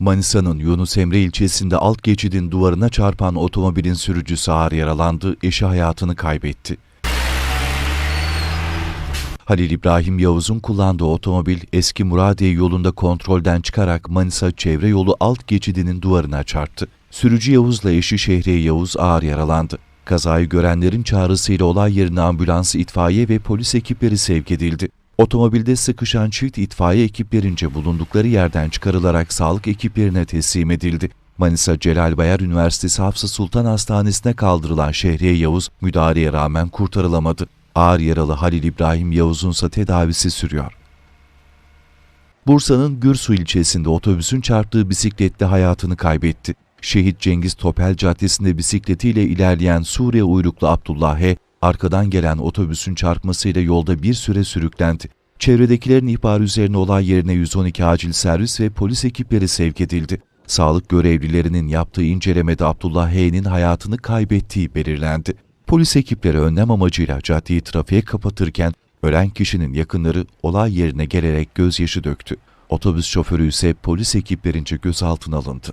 Manisa'nın Yunus Emre ilçesinde alt geçidin duvarına çarpan otomobilin sürücüsü ağır yaralandı, eşi hayatını kaybetti. Halil İbrahim Yavuz'un kullandığı otomobil eski Muradiye yolunda kontrolden çıkarak Manisa çevre yolu alt geçidinin duvarına çarptı. Sürücü Yavuz'la eşi Şehriye Yavuz ağır yaralandı. Kazayı görenlerin çağrısıyla olay yerine ambulans, itfaiye ve polis ekipleri sevk edildi. Otomobilde sıkışan çift itfaiye ekiplerince bulundukları yerden çıkarılarak sağlık ekiplerine teslim edildi. Manisa Celal Bayar Üniversitesi Hafsa Sultan Hastanesi'ne kaldırılan Şehriye Yavuz müdahaleye rağmen kurtarılamadı. Ağır yaralı Halil İbrahim Yavuz'unsa tedavisi sürüyor. Bursa'nın Gürsu ilçesinde otobüsün çarptığı bisikletle hayatını kaybetti. Şehit Cengiz Topel Caddesi'nde bisikletiyle ilerleyen Suriye uyruklu Abdullah H. arkadan gelen otobüsün çarpmasıyla yolda bir süre sürüklendi. Çevredekilerin ihbarı üzerine olay yerine 112 acil servis ve polis ekipleri sevk edildi. Sağlık görevlilerinin yaptığı incelemede Abdullah H.'nin hayatını kaybettiği belirlendi. Polis ekipleri önlem amacıyla caddeyi trafiğe kapatırken ölen kişinin yakınları olay yerine gelerek gözyaşı döktü. Otobüs şoförü ise polis ekiplerince gözaltına alındı.